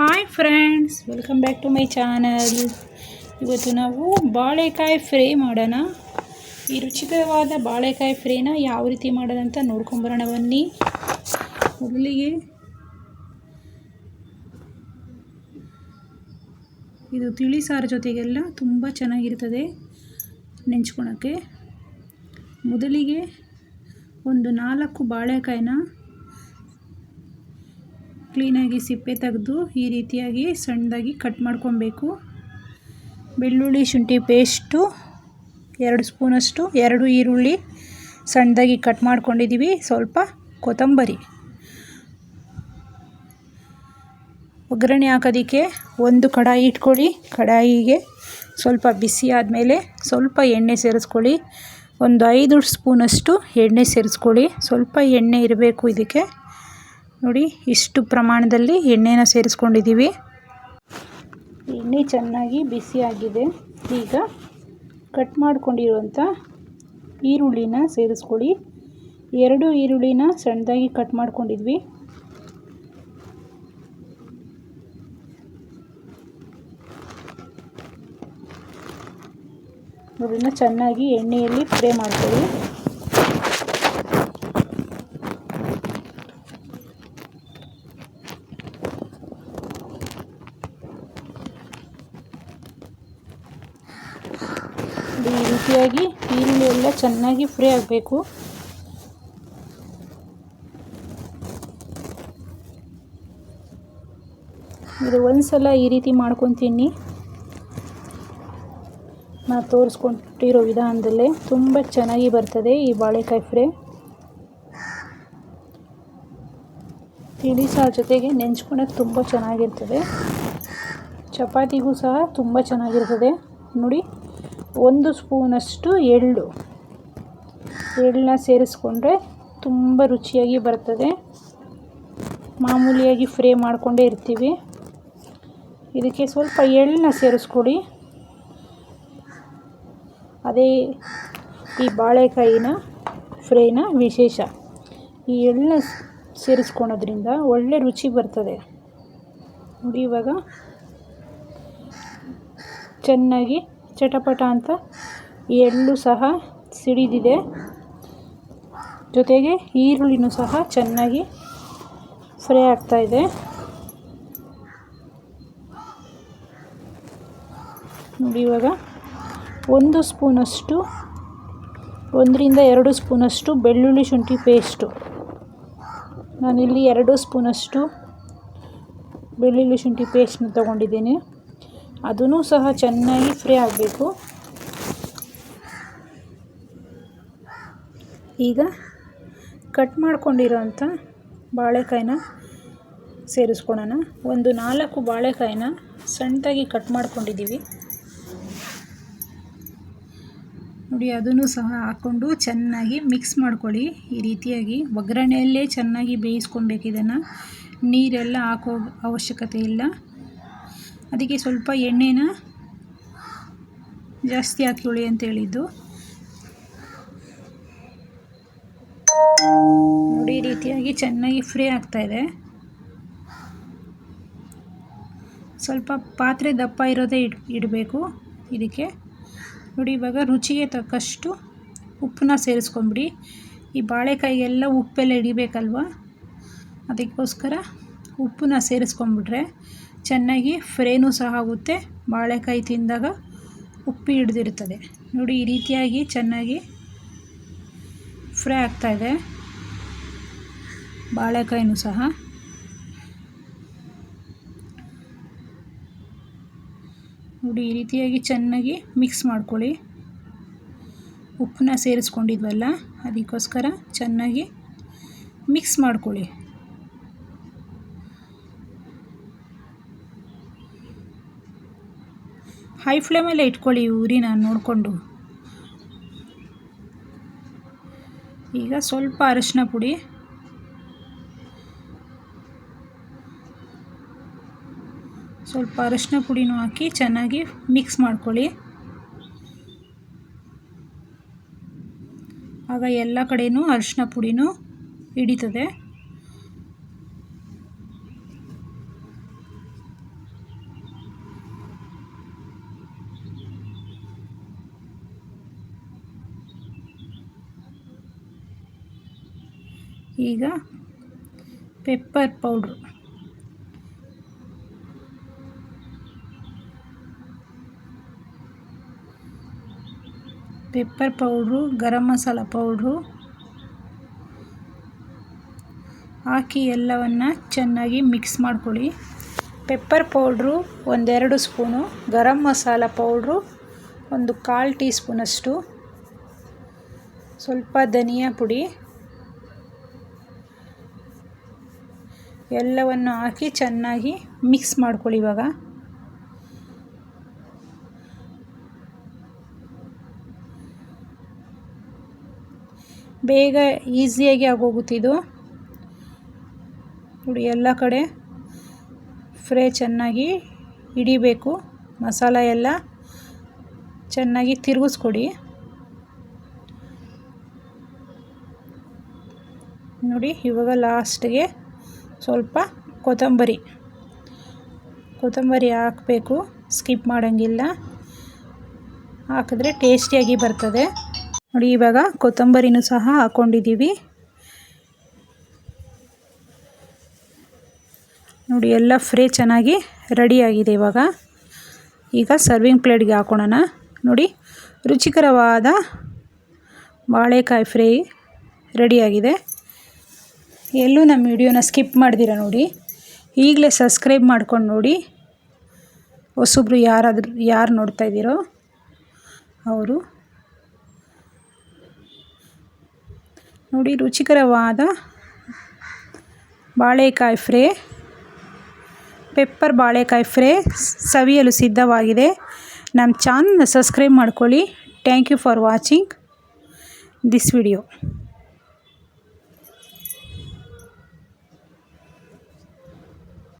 Hi friends welcome back to my channel ಇವತ್ತು ನಾವು ಬಾಳೆಕಾಯಿ ಫ್ರೈ ಮಾಡೋಣ. ಈ ರುಚಿಕರವಾದ ಬಾಳೆಕಾಯಿ ಫ್ರೈನ ಯಾವ ರೀತಿ ಮಾಡೋದಂತ ನೋಡ್ಕೊಂಬರೋಣ ಬನ್ನಿ. ಮೊದಲಿಗೆ ಇದು ತಿಳಿ ಸಾರು ಜೊತೆಗೆಲ್ಲ ತುಂಬ ಚೆನ್ನಾಗಿರ್ತದೆ ನೆಂಚ್ಕೊಳಕ್ಕೆ. ಮೊದಲಿಗೆ ಒಂದು ನಾಲ್ಕು ಬಾಳೆಕಾಯಿನ ಕ್ಲೀನಾಗಿ ಸಿಪ್ಪೆ ತೆಗೆದು ಈ ರೀತಿಯಾಗಿ ಸಣ್ಣದಾಗಿ ಕಟ್ ಮಾಡ್ಕೊಬೇಕು. ಬೆಳ್ಳುಳ್ಳಿ ಶುಂಠಿ ಪೇಸ್ಟು, ಎರಡು ಸ್ಪೂನಷ್ಟು, ಎರಡು ಈರುಳ್ಳಿ ಸಣ್ಣದಾಗಿ ಕಟ್ ಮಾಡ್ಕೊಂಡಿದ್ದೀವಿ. ಸ್ವಲ್ಪ ಕೊತ್ತಂಬರಿ. ಒಗ್ಗರಣೆ ಹಾಕೋದಕ್ಕೆ ಒಂದು ಕಡಾಯಿ ಇಟ್ಕೊಳ್ಳಿ. ಕಡಾಯಿಗೆ ಸ್ವಲ್ಪ ಬಿಸಿ ಆದಮೇಲೆ ಸ್ವಲ್ಪ ಎಣ್ಣೆ ಸೇರಿಸ್ಕೊಳ್ಳಿ. ಒಂದು ಐದು ಸ್ಪೂನಷ್ಟು ಎಣ್ಣೆ ಸೇರಿಸ್ಕೊಳ್ಳಿ. ಸ್ವಲ್ಪ ಎಣ್ಣೆ ಇರಬೇಕು ಇದಕ್ಕೆ. ನೋಡಿ, ಇಷ್ಟು ಪ್ರಮಾಣದಲ್ಲಿ ಎಣ್ಣೆನ ಸೇರಿಸ್ಕೊಂಡಿದ್ದೀವಿ. ಎಣ್ಣೆ ಚೆನ್ನಾಗಿ ಬಿಸಿಯಾಗಿದೆ ಈಗ ಕಟ್ ಮಾಡಿಕೊಂಡಿರುವಂಥ ಈರುಳ್ಳಿನ ಸೇರಿಸ್ಕೊಳ್ಳಿ. ಎರಡು ಈರುಳ್ಳಿನ ಸಣ್ಣದಾಗಿ ಕಟ್ ಮಾಡ್ಕೊಂಡಿದ್ವಿ. ಅದನ್ನು ಚೆನ್ನಾಗಿ ಎಣ್ಣೆಯಲ್ಲಿ ಫ್ರೈ ಮಾಡ್ಕೊಳ್ಳಿ. ಈ ರೀತಿಯಾಗಿ ಈರುಳ್ಳಿ ಎಲ್ಲ ಚೆನ್ನಾಗಿ ಫ್ರೈ ಆಗಬೇಕು. ಇದು ಒಂದ್ಸಲ ಈ ರೀತಿ ಮಾಡ್ಕೊತೀನಿ. ನಾ ತೋರಿಸ್ಕೊಟ್ಟಿರೋ ವಿಧಾನದಲ್ಲೇ ತುಂಬ ಚೆನ್ನಾಗಿ ಬರ್ತದೆ ಈ ಬಾಳೆಕಾಯಿ ಫ್ರೈ. ತಿಳಿ ಸಹ ಜೊತೆಗೆ ನೆಂಚ್ಕೊಳಕ್ಕೆ ತುಂಬ ಚೆನ್ನಾಗಿರ್ತದೆ. ಚಪಾತಿಗೂ ಸಹ ತುಂಬ ಚೆನ್ನಾಗಿರ್ತದೆ. ನೋಡಿ. ಒಂದು ಸ್ಪೂನಷ್ಟು ಎಳ್ಳು. ಎಳ್ಳನ್ನ ಸೇರಿಸ್ಕೊಂಡ್ರೆ ತುಂಬ ರುಚಿಯಾಗಿ ಬರ್ತದೆ. ಮಾಮೂಲಿಯಾಗಿ ಫ್ರೈ ಮಾಡಿಕೊಂಡೇ ಇರ್ತೀವಿ. ಇದಕ್ಕೆ ಸ್ವಲ್ಪ ಎಳ್ಳನ್ನ ಸೇರಿಸ್ಕೊಡಿ. ಅದೇ ಈ ಬಾಳೆಕಾಯಿನ, ಫ್ರೈನ ವಿಶೇಷ. ಈ ಎಳ್ಳನ್ನ ಸೇರಿಸ್ಕೊಳೋದ್ರಿಂದ ಒಳ್ಳೆ ರುಚಿ ಬರ್ತದೆ. ನೋಡಿ ಇವಾಗ ಚೆನ್ನಾಗಿ ಚಟಪಟ ಅಂತ ಎಳ್ಳು ಸಹ ಸಿಡಿದಿದೆ. ಜೊತೆಗೆ ಈರುಳ್ಳಿನೂ ಸಹ ಚೆನ್ನಾಗಿ ಫ್ರೈ ಆಗ್ತಾಯಿದೆ ನೋಡಿ ಇವಾಗ ಒಂದು ಸ್ಪೂನಷ್ಟು, ಒಂದರಿಂದ ಎರಡು ಸ್ಪೂನಷ್ಟು ಬೆಳ್ಳುಳ್ಳಿ ಶುಂಠಿ ಪೇಸ್ಟು. ನಾನಿಲ್ಲಿ ಎರಡು ಸ್ಪೂನಷ್ಟು ಬೆಳ್ಳುಳ್ಳಿ ಶುಂಠಿ ಪೇಸ್ಟ್ನ ತೊಗೊಂಡಿದ್ದೀನಿ. ಅದೂ ಸಹ ಚೆನ್ನಾಗಿ ಫ್ರೈ ಆಗಬೇಕು. ಈಗ ಕಟ್ ಮಾಡ್ಕೊಂಡಿರೋಂಥ ಬಾಳೆಕಾಯಿನ ಸೇರಿಸ್ಕೊಳ್ಳೋಣ ಒಂದು ನಾಲ್ಕು ಬಾಳೆಕಾಯಿನ ಸಣ್ಣದಾಗಿ ಕಟ್ ಮಾಡ್ಕೊಂಡಿದ್ದೀವಿ. ನೋಡಿ, ಅದನ್ನು ಸಹ ಹಾಕ್ಕೊಂಡು ಚೆನ್ನಾಗಿ ಮಿಕ್ಸ್ ಮಾಡ್ಕೊಳ್ಳಿ. ಈ ರೀತಿಯಾಗಿ ಒಗ್ಗರಣೆಯಲ್ಲೇ ಚೆನ್ನಾಗಿ ಬೇಯಿಸ್ಕೊಳ್ಬೇಕು ಇದನ್ನು. ನೀರೆಲ್ಲ ಹಾಕೋ ಅವಶ್ಯಕತೆ ಇಲ್ಲ. ಅದಕ್ಕೆ ಸ್ವಲ್ಪ ಎಣ್ಣೆನ ಜಾಸ್ತಿ ಹಾಕೊಳ್ಳಿ ಅಂತ ಹೇಳಿದ್ದು. ನೋಡಿ, ಈ ರೀತಿಯಾಗಿ ಚೆನ್ನಾಗಿ ಫ್ರೈ ಆಗ್ತಾಯಿದೆ ಸ್ವಲ್ಪ ಪಾತ್ರೆ ದಪ್ಪ ಇರೋದೇ ಇಡ್, ಇಡಬೇಕು ಇದಕ್ಕೆ. ನೋಡಿ, ಇವಾಗ ರುಚಿಗೆ ತಕ್ಕಷ್ಟು ಉಪ್ಪನ್ನ ಸೇರಿಸ್ಕೊಂಬಿಡಿ. ಈ ಬಾಳೆಕಾಯಿಗೆಲ್ಲ ಉಪ್ಪೆಲ್ಲ ಹಿಡಿಬೇಕಲ್ವ? ಅದಕ್ಕೋಸ್ಕರ ಉಪ್ಪನ್ನ ಸೇರಿಸ್ಕೊಂಬಿಟ್ರೆ ಚೆನ್ನಾಗಿ ಫ್ರೈನೂ ಸಹ ಆಗುತ್ತೆ. ಬಾಳೆಕಾಯಿ ತಿಂದಾಗ ಉಪ್ಪು ಹಿಡ್ದಿರ್ತದೆ ನೋಡಿ, ಈ ರೀತಿಯಾಗಿ ಚೆನ್ನಾಗಿ ಫ್ರೈ ಆಗ್ತಾಯಿದೆ ಬಾಳೆಕಾಯಿನೂ ಸಹ. ನೋಡಿ, ಈ ರೀತಿಯಾಗಿ ಚೆನ್ನಾಗಿ ಮಿಕ್ಸ್ ಮಾಡ್ಕೊಳ್ಳಿ. ಉಪ್ಪನ್ನ ಸೇರಿಸ್ಕೊಂಡಿದ್ವಲ್ಲ, ಅದಕ್ಕೋಸ್ಕರ ಚೆನ್ನಾಗಿ ಮಿಕ್ಸ್ ಮಾಡ್ಕೊಳ್ಳಿ. ಹೈ ಫ್ಲೇಮಲ್ಲೇ ಇಟ್ಕೊಳ್ಳಿ ಉರಿನ ನೋಡಿಕೊಂಡು. ಈಗ ಸ್ವಲ್ಪ ಅರಿಶಿನ ಪುಡಿ. ಸ್ವಲ್ಪ ಅರಶಿನ ಪುಡಿನೂ ಹಾಕಿ ಚೆನ್ನಾಗಿ ಮಿಕ್ಸ್ ಮಾಡ್ಕೊಳ್ಳಿ. ಆಗ ಎಲ್ಲ ಕಡೆಯೂ ಅರಿಶಿನ ಪುಡಿನೂ ಹಿಡಿತದೆ. ಈಗ pepper powder pepper powder garam masala powder ಹಾಕಿ ಎಲ್ಲವನ್ನು ಚೆನ್ನಾಗಿ ಮಿಕ್ಸ್ ಮಾಡ್ಕೊಳ್ಳಿ. ಪೆಪ್ಪರ್ ಪೌಡ್ರು ಒಂದೆರಡು ಸ್ಪೂನು ಗರಂ ಮಸಾಲ ಪೌಡ್ರು ಒಂದು ಕಾಲು ಟೀ ಸ್ಪೂನಷ್ಟು ಸ್ವಲ್ಪ ಧನಿಯಾ ಪುಡಿ ಎಲ್ಲವನ್ನು ಹಾಕಿ ಚೆನ್ನಾಗಿ ಮಿಕ್ಸ್ ಮಾಡ್ಕೊಳ್ಳಿ ಇವಾಗ. ಬೇಗ ಈಸಿಯಾಗಿ ಆಗೋಗುತ್ತಿದ್ದು ನೋಡಿ, ಎಲ್ಲ ಕಡೆ ಫ್ರೈ ಚೆನ್ನಾಗಿ ಹಿಡಿಬೇಕು. ಮಸಾಲ ಎಲ್ಲ ಚೆನ್ನಾಗಿ ತಿರುಗಿಸ್ಕೊಡಿ. ನೋಡಿ, ಇವಾಗ ಲಾಸ್ಟ್ಗೆ ಸ್ವಲ್ಪ ಕೊತ್ತಂಬರಿ. ಕೊತ್ತಂಬರಿ ಹಾಕಬೇಕು. ಸ್ಕಿಪ್ ಮಾಡೋಂಗಿಲ್ಲ. ಹಾಕಿದ್ರೆ ಟೇಸ್ಟಿಯಾಗಿ ಬರ್ತದೆ. ನೋಡಿ, ಇವಾಗ ಕೊತ್ತಂಬರಿನೂ ಸಹ ಹಾಕ್ಕೊಂಡಿದ್ದೀವಿ ನೋಡಿ, ಎಲ್ಲ ಫ್ರೈ ಚೆನ್ನಾಗಿ ರೆಡಿಯಾಗಿದೆ ಇವಾಗ. ಈಗ ಸರ್ವಿಂಗ್ ಪ್ಲೇಟ್ಗೆ ಹಾಕೋಣ ನೋಡಿ, ರುಚಿಕರವಾದ ಬಾಳೆಕಾಯಿ ಫ್ರೈ ರೆಡಿಯಾಗಿದೆ. ಎಲ್ಲೂ ನಮ್ಮ ವಿಡಿಯೋನ ಸ್ಕಿಪ್ ಮಾಡಿದಿರ ನೋಡಿ. ಈಗಲೇ ಸಬ್ಸ್ಕ್ರೈಬ್ ಮಾಡ್ಕೊಂಡು ನೋಡಿ. ಹೊಸೊಬ್ರು ಯಾರಾದರೂ ಯಾರು ನೋಡ್ತಾ ಇದ್ದೀರೋ ಅವರು. ನೋಡಿ ರುಚಿಕರವಾದ ಬಾಳೆಕಾಯಿ ಫ್ರೇ. ಪೆಪ್ಪರ್ ಬಾಳೆಕಾಯಿ ಫ್ರೈ ಸವಿಯಲು ಸಿದ್ಧವಾಗಿದೆ. ನಮ್ಮ ಚಾನಲ್ನ ಸಬ್ಸ್ಕ್ರೈಬ್ ಮಾಡ್ಕೊಳ್ಳಿ. Thank you for watching this video.